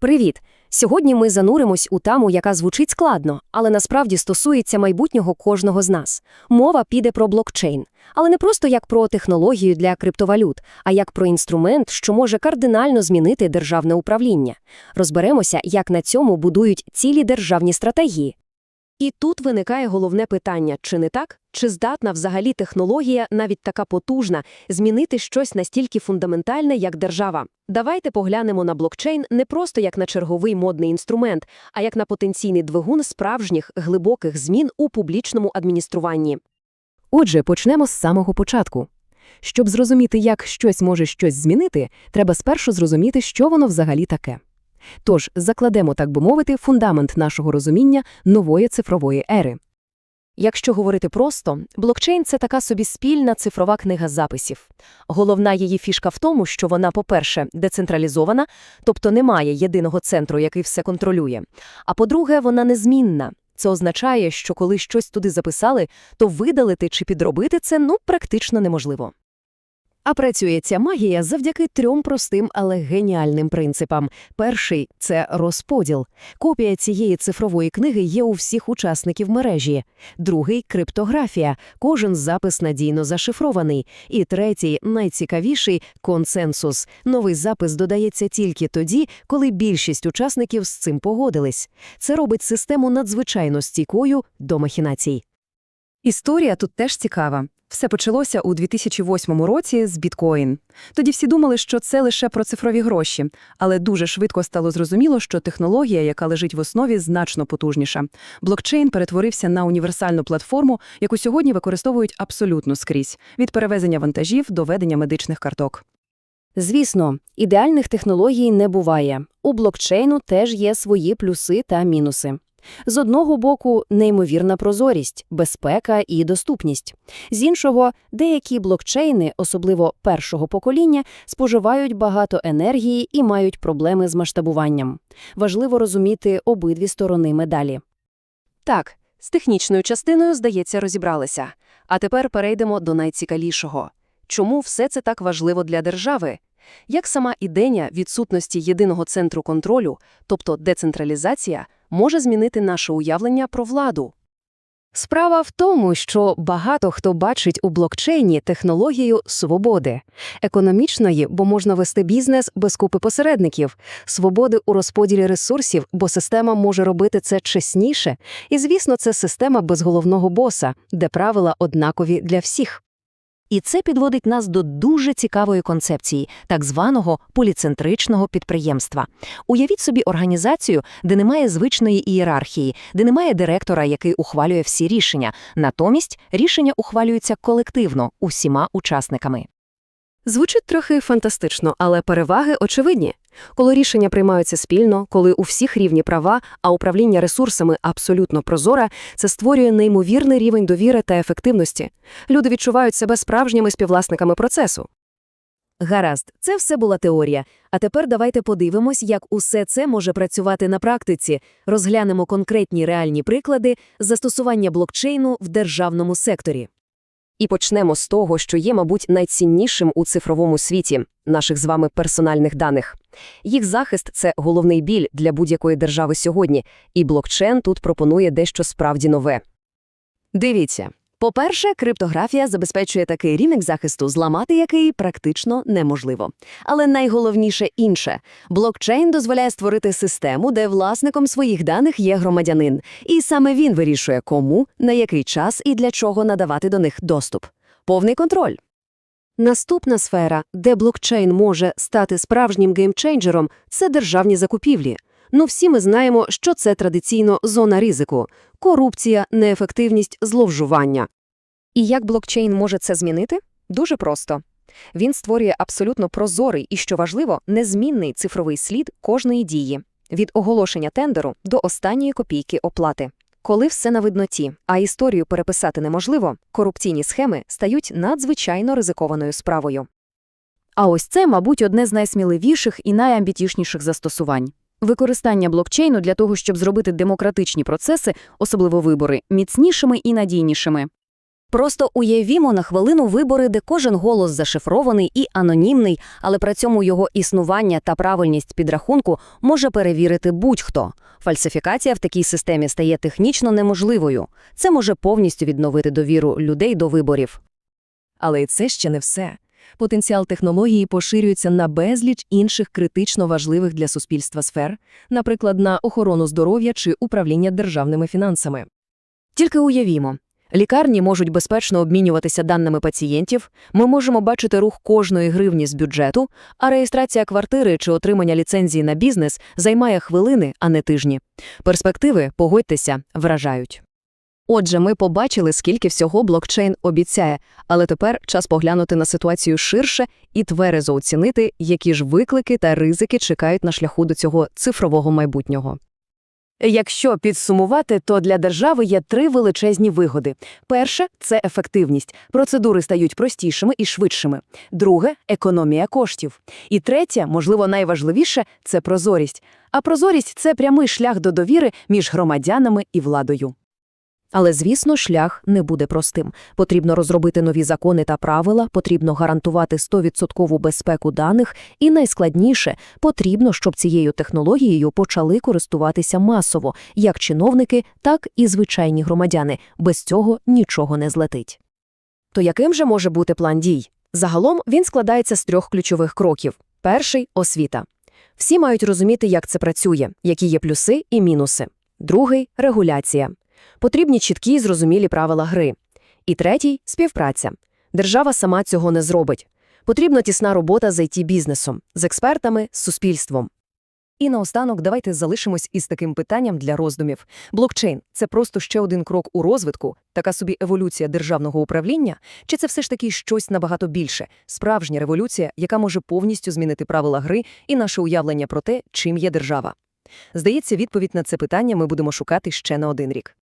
Привіт! Сьогодні ми зануримось у таму, яка звучить складно, але насправді стосується майбутнього кожного з нас. Мова піде про блокчейн, але не просто як про технологію для криптовалют, а як про інструмент, що може кардинально змінити державне управління. Розберемося, як на цьому будують цілі державні стратегії. І тут виникає головне питання, чи не так? Чи здатна взагалі технологія, навіть така потужна, змінити щось настільки фундаментальне, як держава? Давайте поглянемо на блокчейн не просто як на черговий модний інструмент, а як на потенційний двигун справжніх глибоких змін у публічному адмініструванні. Отже, почнемо з самого початку. Щоб зрозуміти, як щось може щось змінити, треба спершу зрозуміти, що воно взагалі таке. Тож, закладемо, так би мовити, фундамент нашого розуміння нової цифрової ери. Якщо говорити просто, блокчейн – це така собі спільна цифрова книга записів. Головна її фішка в тому, що вона, по-перше, децентралізована, тобто немає єдиного центру, який все контролює. А по-друге, вона незмінна. Це означає, що коли щось туди записали, то видалити чи підробити це ну практично неможливо. А працює ця магія завдяки трьом простим, але геніальним принципам. Перший – це розподіл. Копія цієї цифрової книги є у всіх учасників мережі. Другий – криптографія. Кожен запис надійно зашифрований. І третій, найцікавіший – консенсус. Новий запис додається тільки тоді, коли більшість учасників з цим погодились. Це робить систему надзвичайно стійкою до махінацій. Історія тут теж цікава. Все почалося у 2008 році з біткоін. Тоді всі думали, що це лише про цифрові гроші, але дуже швидко стало зрозуміло, що технологія, яка лежить в основі, значно потужніша. Блокчейн перетворився на універсальну платформу, яку сьогодні використовують абсолютно скрізь – від перевезення вантажів до ведення медичних карток. Звісно, ідеальних технологій не буває. У блокчейну теж є свої плюси та мінуси. З одного боку, неймовірна прозорість, безпека і доступність. З іншого, деякі блокчейни, особливо першого покоління, споживають багато енергії і мають проблеми з масштабуванням. Важливо розуміти обидві сторони медалі. Так, з технічною частиною, здається, розібралися. А тепер перейдемо до найцікавішого. Чому все це так важливо для держави? Як сама ідея відсутності єдиного центру контролю, тобто децентралізація, може змінити наше уявлення про владу? Справа в тому, що багато хто бачить у блокчейні технологію свободи. Економічної, бо можна вести бізнес без купи посередників, свободи у розподілі ресурсів, бо система може робити це чесніше. І, звісно, це система без головного боса, де правила однакові для всіх. І це підводить нас до дуже цікавої концепції так званого поліцентричного підприємства. Уявіть собі організацію, де немає звичної ієрархії, де немає директора, який ухвалює всі рішення. Натомість рішення ухвалюються колективно усіма учасниками. Звучить трохи фантастично, але переваги очевидні. Коли рішення приймаються спільно, коли у всіх рівні права, а управління ресурсами абсолютно прозоре, це створює неймовірний рівень довіри та ефективності. Люди відчувають себе справжніми співвласниками процесу. Гаразд, це все була теорія. А тепер давайте подивимось, як усе це може працювати на практиці. Розглянемо конкретні реальні приклади застосування блокчейну в державному секторі. І почнемо з того, що є, мабуть, найціннішим у цифровому світі наших з вами персональних даних. Їх захист це головний біль для будь-якої держави сьогодні, і блокчейн тут пропонує дещо справді нове. Дивіться. По-перше, криптографія забезпечує такий рівень захисту, зламати який практично неможливо. Але найголовніше інше – блокчейн дозволяє створити систему, де власником своїх даних є громадянин, і саме він вирішує, кому, на який час і для чого надавати до них доступ. Повний контроль. Наступна сфера, де блокчейн може стати справжнім геймчейнджером – це державні закупівлі. Ну всі ми знаємо, що це традиційно зона ризику – корупція, неефективність, зловживання. І як блокчейн може це змінити? Дуже просто. Він створює абсолютно прозорий і, що важливо, незмінний цифровий слід кожної дії – від оголошення тендеру до останньої копійки оплати. Коли все на видноті, а історію переписати неможливо, корупційні схеми стають надзвичайно ризикованою справою. А ось це, мабуть, одне з найсміливіших і найамбітішніших застосувань. Використання блокчейну для того, щоб зробити демократичні процеси, особливо вибори, міцнішими і надійнішими. Просто уявімо на хвилину вибори, де кожен голос зашифрований і анонімний, але при цьому його існування та правильність підрахунку може перевірити будь-хто. Фальсифікація в такій системі стає технічно неможливою. Це може повністю відновити довіру людей до виборів. Але і це ще не все. Потенціал технології поширюється на безліч інших критично важливих для суспільства сфер, наприклад, на охорону здоров'я чи управління державними фінансами. Тільки уявімо. Лікарні можуть безпечно обмінюватися даними пацієнтів, ми можемо бачити рух кожної гривні з бюджету, а реєстрація квартири чи отримання ліцензії на бізнес займає хвилини, а не тижні. Перспективи, погодьтеся, вражають. Отже, ми побачили, скільки всього блокчейн обіцяє, але тепер час поглянути на ситуацію ширше і тверезо оцінити, які ж виклики та ризики чекають на шляху до цього цифрового майбутнього. Якщо підсумувати, то для держави є три величезні вигоди. Перше – це ефективність. Процедури стають простішими і швидшими. Друге – економія коштів. І третє, можливо, найважливіше – це прозорість. А прозорість – це прямий шлях до довіри між громадянами і владою. Але, звісно, шлях не буде простим. Потрібно розробити нові закони та правила, потрібно гарантувати 100% безпеку даних, і найскладніше – потрібно, щоб цією технологією почали користуватися масово, як чиновники, так і звичайні громадяни. Без цього нічого не злетить. То яким же може бути план дій? Загалом він складається з трьох ключових кроків. Перший – освіта. Всі мають розуміти, як це працює, які є плюси і мінуси. Другий – регуляція. Потрібні чіткі і зрозумілі правила гри. І третій – співпраця. Держава сама цього не зробить. Потрібна тісна робота з IT-бізнесом, з експертами, з суспільством. І наостанок давайте залишимось із таким питанням для роздумів. Блокчейн – це просто ще один крок у розвитку, така собі еволюція державного управління? Чи це все ж таки щось набагато більше, справжня революція, яка може повністю змінити правила гри і наше уявлення про те, чим є держава? Здається, відповідь на це питання ми будемо шукати ще на один рік.